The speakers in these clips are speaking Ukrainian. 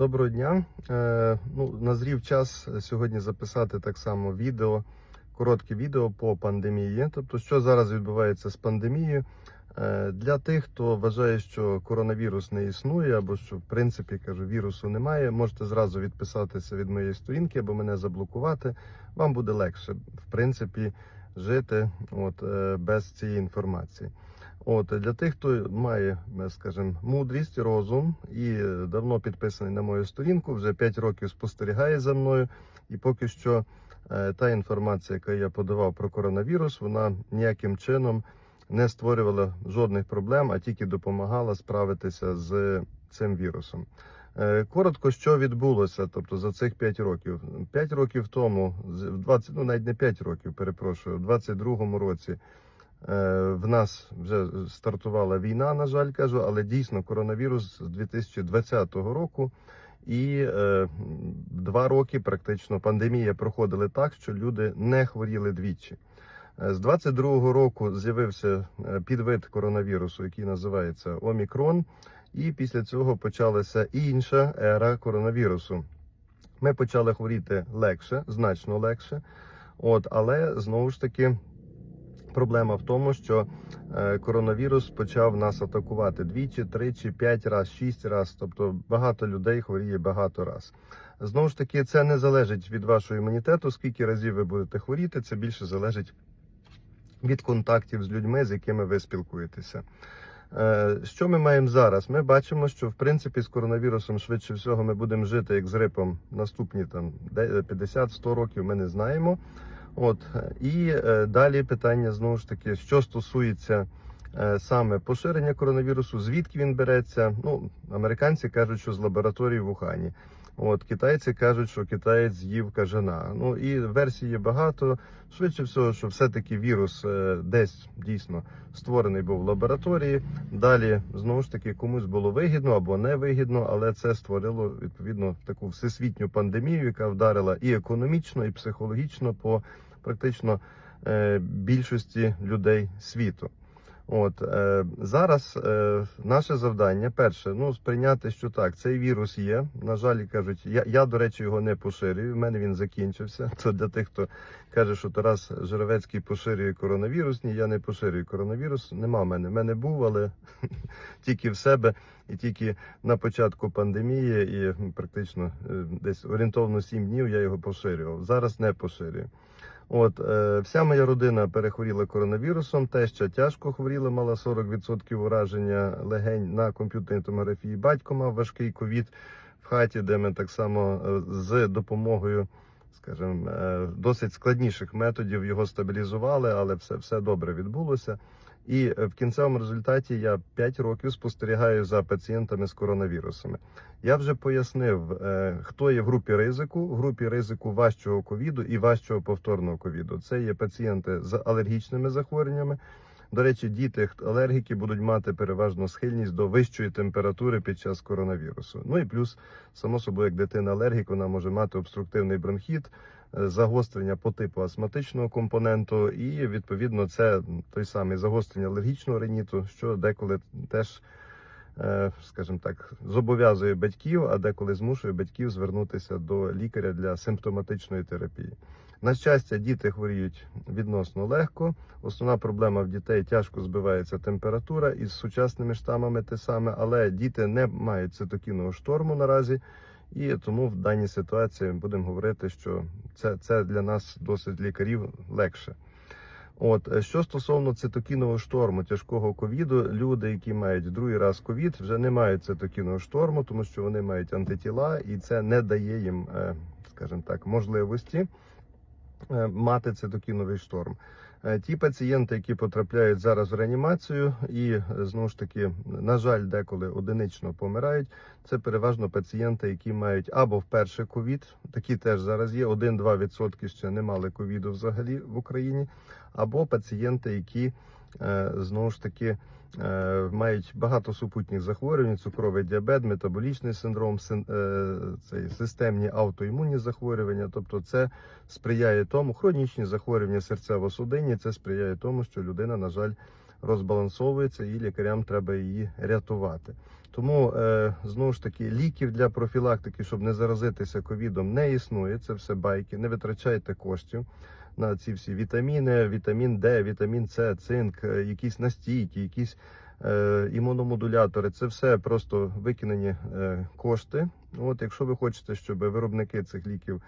Доброго дня. Е, ну, назрів час сьогодні записати так само відео, коротке відео по пандемії. Тобто, що зараз відбувається з пандемією. Е, для тих, хто вважає, що коронавірус не існує, або що в принципі кажу, вірусу немає, можете зразу відписатися від моєї сторінки або мене заблокувати. Вам буде легше, в принципі, жити от, е, без цієї інформації. От для тих, хто має, е, скажімо, мудрість, розум і е, давно підписаний на мою сторінку, вже 5 років спостерігає за мною, і поки що е, та інформація, яку я подавав про коронавірус, вона ніяким чином не створювала жодних проблем, а тільки допомагала справитися з цим вірусом. Коротко, що відбулося, тобто за цих 5 років. 5 років тому, в 20, ну навіть не 5 років, перепрошую, в 22-му році в нас вже стартувала війна, на жаль, кажу, але дійсно коронавірус з 2020 року. І е, два роки практично пандемія проходили так, що люди не хворіли двічі. Е, З 22-го року з'явився е, підвид коронавірусу, який називається Омікрон. І після цього почалася інша ера коронавірусу. Ми почали хворіти легше, значно легше. От, але знову ж таки, проблема в тому, що е, коронавірус почав нас атакувати двічі, тричі, п'ять раз, шість раз. Тобто багато людей хворіє багато раз. Знову ж таки, це не залежить від вашого імунітету. Скільки разів ви будете хворіти, це більше залежить від контактів з людьми, з якими ви спілкуєтеся. Е, Що ми маємо зараз? Ми бачимо, що в принципі з коронавірусом швидше всього ми будемо жити як з грипом наступні там де- 50-100 років. Ми не знаємо. От і е, далі питання знову ж таки, що стосується саме поширення коронавірусу, звідки він береться. Ну, американці кажуть, що з лабораторії в Ухані. От китайці кажуть, що китаєць з'їв кажана. Ну і версій є багато. Швидше всього, що все-таки вірус е, десь дійсно створений був в лабораторії. Далі знову ж таки комусь було вигідно або не вигідно, але це створило відповідно таку всесвітню пандемію, яка вдарила і економічно, і психологічно по практично е, більшості людей світу. От е, зараз е, наше завдання перше, ну сприйняти, що так, цей вірус є. На жаль, кажуть, я, я до речі його не поширюю. В мене він закінчився. То для тих, хто каже, що Тарас Журавецький поширює коронавірус. Ні, я не поширюю коронавірус. Нема в мене. В мене був, але тільки в себе і тільки на початку пандемії, і практично е, десь орієнтовно 7 днів я його поширював. Зараз не поширюю. От е, вся моя родина перехворіла коронавірусом. Теща тяжко хворіла, мала 40% ураження легень на комп'ютерній томографії. Батько мав важкий ковід в хаті, де ми так само е, з допомогою, скажімо, е, досить складніших методів його стабілізували, але все, все добре відбулося. І е, в кінцевому результаті я 5 років спостерігаю за пацієнтами з коронавірусами. Я вже пояснив, е, хто є в групі ризику. В групі ризику важчого ковіду і важчого повторного ковіду. Це є пацієнти з алергічними захворюваннями. До речі, діти алергіки будуть мати переважно схильність до вищої температури під час коронавірусу. Ну і плюс, само собою, як дитина алергік, вона може мати обструктивний бронхіт, загострення по типу астматичного компоненту, і відповідно це той самий загострення алергічного риніту, що деколи теж е, скажімо так, зобов'язує батьків, а деколи змушує батьків звернутися до лікаря для симптоматичної терапії. На щастя, діти хворіють відносно легко. Основна проблема в дітей тяжко збивається температура із сучасними штамами те саме, але діти не мають цитокінового шторму наразі. І тому в даній ситуації будемо говорити, що це, це для нас досить лікарів легше. От е, що стосовно цитокінового шторму тяжкого ковіду, люди, які мають другий раз ковід, вже не мають цитокінового шторму, тому що вони мають антитіла, і це не дає їм, е, скажімо так, можливості мати цитокіновий шторм. Е, Ті пацієнти, які потрапляють зараз в реанімацію, і е, знову ж таки, на жаль, деколи одинично помирають. Це переважно пацієнти, які мають або вперше ковід, такі теж зараз є. 1-2% ще не мали ковіду взагалі в Україні, або пацієнти, які е, знову ж таки е, мають багато супутніх захворювань, цукровий діабет, метаболічний синдром, син- е, цей, системні аутоімунні захворювання. Тобто, це сприяє тому, хронічні захворювання серцево-судинні, це сприяє тому, що людина, на жаль, розбалансовується, і лікарям треба її рятувати. Тому е, знову ж таки ліків для профілактики, щоб не заразитися ковідом, не існує. Це все байки. Не витрачайте коштів на ці всі вітаміни, вітамін Д, вітамін С, цинк, е, якісь настійки, якісь е, імуномодулятори. Це все просто викинені е, кошти. От, якщо ви хочете, щоб виробники цих ліків,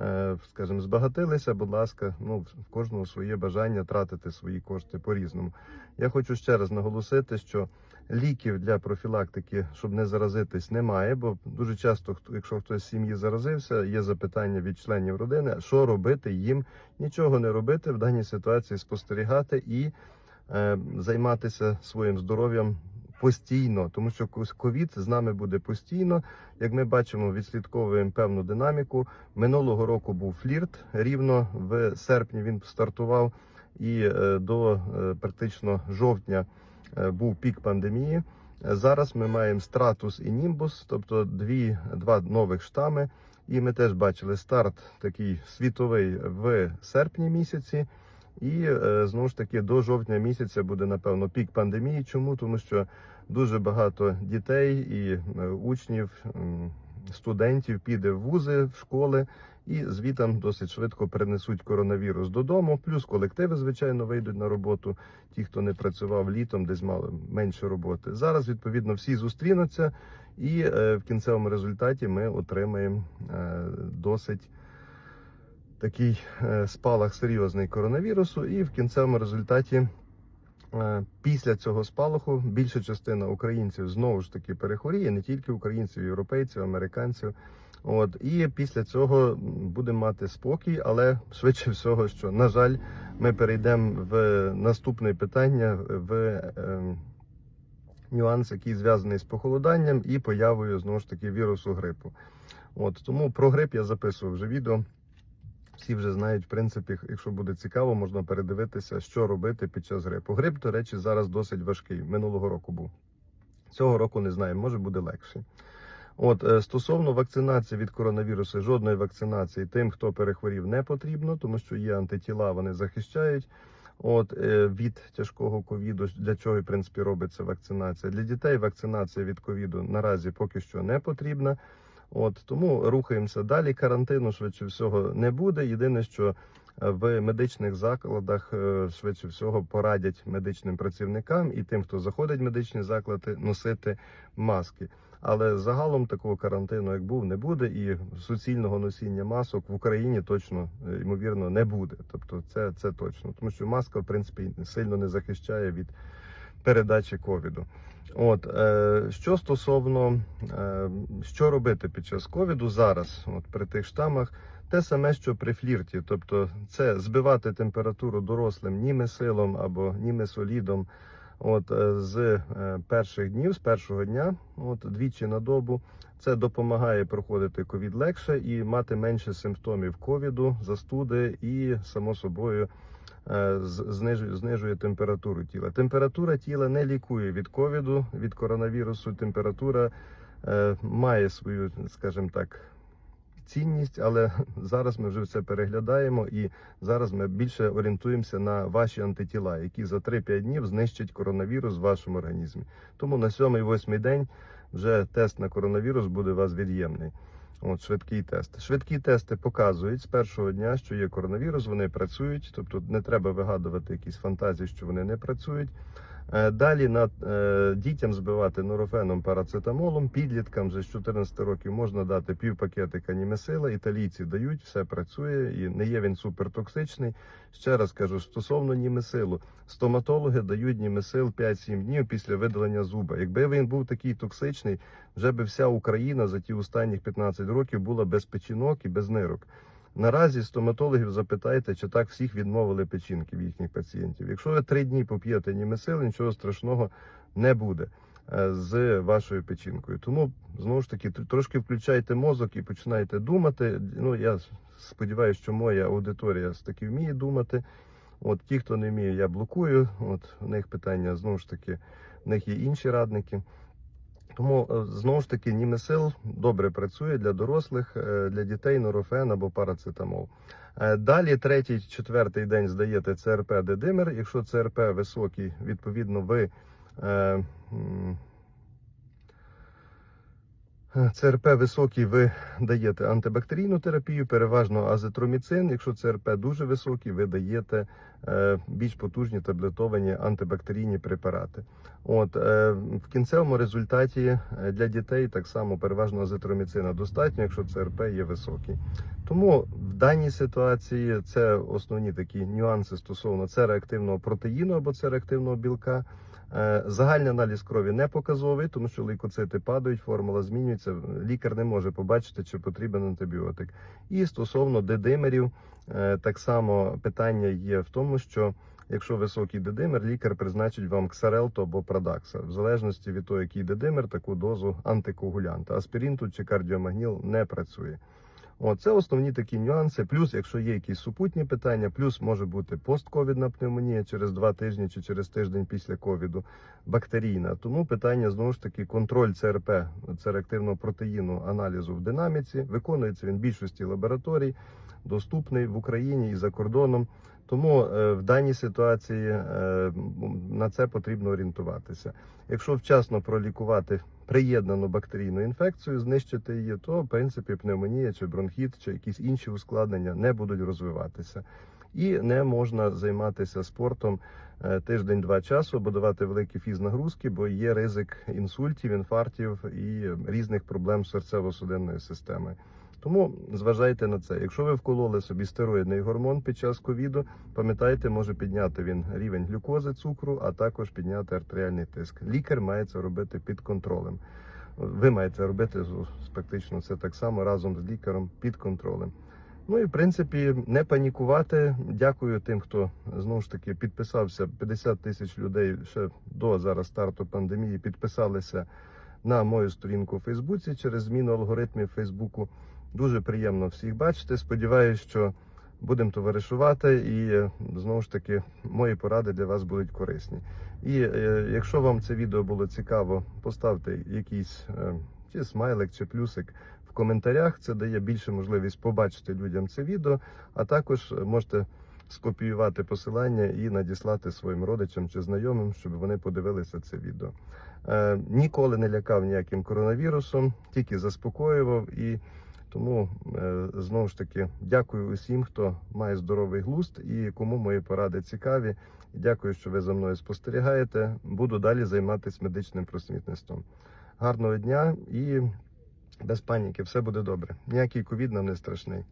е, скажімо, збагатилися, будь ласка, ну в кожного своє бажання тратити свої кошти по-різному. Я хочу ще раз наголосити, що ліків для профілактики, щоб не заразитись, немає, бо дуже часто, якщо хтось з сім'ї заразився, є запитання від членів родини, що робити їм, нічого не робити в даній ситуації, спостерігати і е, займатися своїм здоров'ям постійно, тому що ковід з нами буде постійно. Як ми бачимо, відслідковуємо певну динаміку. Минулого року був флірт. Рівно в серпні він стартував, і е, до е, практично жовтня був пік пандемії. Е, Зараз ми маємо стратус і німбус, тобто дві, два нових штами. І ми теж бачили старт такий світовий в серпні місяці. І е, знову ж таки до жовтня місяця буде напевно пік пандемії. Чому? Тому що дуже багато дітей і е, учнів, студентів піде в вузи, в школи, і звітам досить швидко перенесуть коронавірус додому. Плюс колективи, звичайно, вийдуть на роботу. Ті, хто не працював літом, десь мали менше роботи. Зараз відповідно всі зустрінуться, і е, в кінцевому результаті ми отримаємо е, досить такий е, спалах серйозний коронавірусу, і в кінцевому результаті. Після цього спалаху більша частина українців знову ж таки перехворіє, не тільки українців, європейців, американців. От і після цього будемо мати спокій, але швидше всього, що на жаль, ми перейдемо в наступне питання в е, нюанс, який зв'язаний з похолоданням і появою знову ж таки вірусу грипу. От тому про грип я записував вже відео. Всі вже знають, в принципі, якщо буде цікаво, можна передивитися, що робити під час грипу. Грип, до речі, зараз досить важкий. Минулого року був. Цього року не знаю, може буде легший. От е, стосовно вакцинації від коронавірусу, жодної вакцинації тим, хто перехворів, не потрібно, тому що є антитіла, вони захищають. От е, від тяжкого ковіду, для чого в принципі робиться вакцинація. Для дітей вакцинація від ковіду наразі поки що не потрібна. От тому рухаємося далі. Карантину швидше всього не буде. Єдине, що в медичних закладах е, швидше всього порадять медичним працівникам і тим, хто заходить в медичні заклади, носити маски. Але загалом такого карантину, як був, не буде, і суцільного носіння масок в Україні точно е, ймовірно не буде. Тобто, це, це точно, тому що маска, в принципі, сильно не захищає від передачі ковіду. От е, що стосовно е, що робити під час ковіду зараз, от при тих штамах, те саме, що при флірті, тобто це збивати температуру дорослим німесилом або німесолідом. От е, з е, перших днів, з першого дня, от двічі на добу, це допомагає проходити ковід легше і мати менше симптомів ковіду, застуди і само собою знижує, знижує температуру тіла. Температура тіла не лікує від ковіду, від коронавірусу. Температура е, має свою, скажімо так, цінність, але зараз ми вже все переглядаємо і зараз ми більше орієнтуємося на ваші антитіла, які за 3-5 днів знищать коронавірус в вашому організмі. Тому на 7-8 день вже тест на коронавірус буде у вас від'ємний. От швидкий тест. Швидкі тести показують з першого дня, що є коронавірус, вони працюють, тобто не треба вигадувати якісь фантазії, що вони не працюють. Е, Далі над е, дітям збивати норофеном парацетамолом, підліткам з 14 років можна дати півпакетика німесила. Італійці дають, все працює і не є він супертоксичний. Ще раз кажу, стосовно німесилу, стоматологи дають німесил 5-7 днів після видалення зуба. Якби він був такий токсичний, вже би вся Україна за ті останніх 15 років була без печінок і без нирок. Наразі стоматологів запитайте, чи так всіх відмовили печінки в їхніх пацієнтів. Якщо ви три дні поп'єте німесил, нічого страшного не буде е, з вашою печінкою. Тому знову ж таки трошки включайте мозок і починайте думати. Ну я сподіваюся, що моя аудиторія таки вміє думати. От ті, хто не вміє, я блокую. От у них питання знову ж таки, в них є інші радники. Тому е, знову ж таки німесил добре працює для дорослих, е, для дітей норофен або парацетамол. Е, Далі третій, четвертий день здаєте ЦРП дедимер. Якщо ЦРП високий, відповідно ви. ЦРП високий, ви даєте антибактерійну терапію, переважно азитроміцин. Якщо ЦРП дуже високий, ви даєте е, більш потужні таблетовані антибактерійні препарати. От е, в кінцевому результаті е, для дітей так само переважно азитроміцина достатньо, якщо ЦРП є високий. Тому в даній ситуації це основні такі нюанси стосовно цереактивного протеїну або цереактивного білка. Е, Загальний аналіз крові не показовий, тому що лейкоцити падають, формула змінюється. Лікар не може побачити, чи потрібен антибіотик. І стосовно дедимерів, е, так само питання є в тому, що якщо високий дедимер, лікар призначить вам ксарелто або прадакса. В залежності від того, який дедимер, таку дозу антикоагулянта. Аспірин тут чи кардіомагніл не працює. О, це основні такі нюанси. Плюс, якщо є якісь супутні питання, плюс може бути постковідна пневмонія через два тижні чи через тиждень після ковіду, бактерійна. Тому питання знову ж таки контроль ЦРП, цереактивного протеїну аналізу в динаміці. Виконується він в більшості лабораторій, доступний в Україні і за кордоном. Тому е, в даній ситуації е, на це потрібно орієнтуватися. Якщо вчасно пролікувати приєднану бактерійну інфекцію, знищити її, то в принципі пневмонія чи бронхіт, чи якісь інші ускладнення не будуть розвиватися. І не можна займатися спортом е, тиждень-два часу, або давати великі фізнагрузки, бо є ризик інсультів, інфарктів і різних проблем серцево-судинної системою. Тому зважайте на це. Якщо ви вкололи собі стероїдний гормон під час ковіду, пам'ятайте, може підняти він рівень глюкози, цукру, а також підняти артеріальний тиск. Лікар має це робити під контролем. Ви маєте робити практично це так само разом з лікарем під контролем. Ну і в принципі не панікувати. Дякую тим, хто знову ж таки підписався. 50 тисяч людей ще до зараз старту пандемії підписалися на мою сторінку у Фейсбуці через зміну алгоритмів Фейсбуку. Дуже приємно всіх бачити. Сподіваюсь, що будемо товаришувати, і е, знову ж таки мої поради для вас будуть корисні. І е, якщо вам це відео було цікаво, поставте якийсь е, чи смайлик, чи плюсик в коментарях. Це дає більше можливість побачити людям це відео, а також можете скопіювати посилання і надіслати своїм родичам чи знайомим, щоб вони подивилися це відео. Е, ніколи не лякав ніяким коронавірусом, тільки заспокоював і. Тому е, знову ж таки дякую усім, хто має здоровий глузд і кому мої поради цікаві. Дякую, що ви за мною спостерігаєте. Буду далі займатися медичним просвітництвом. Гарного дня і без паніки, все буде добре. Ніякий ковід нам не страшний.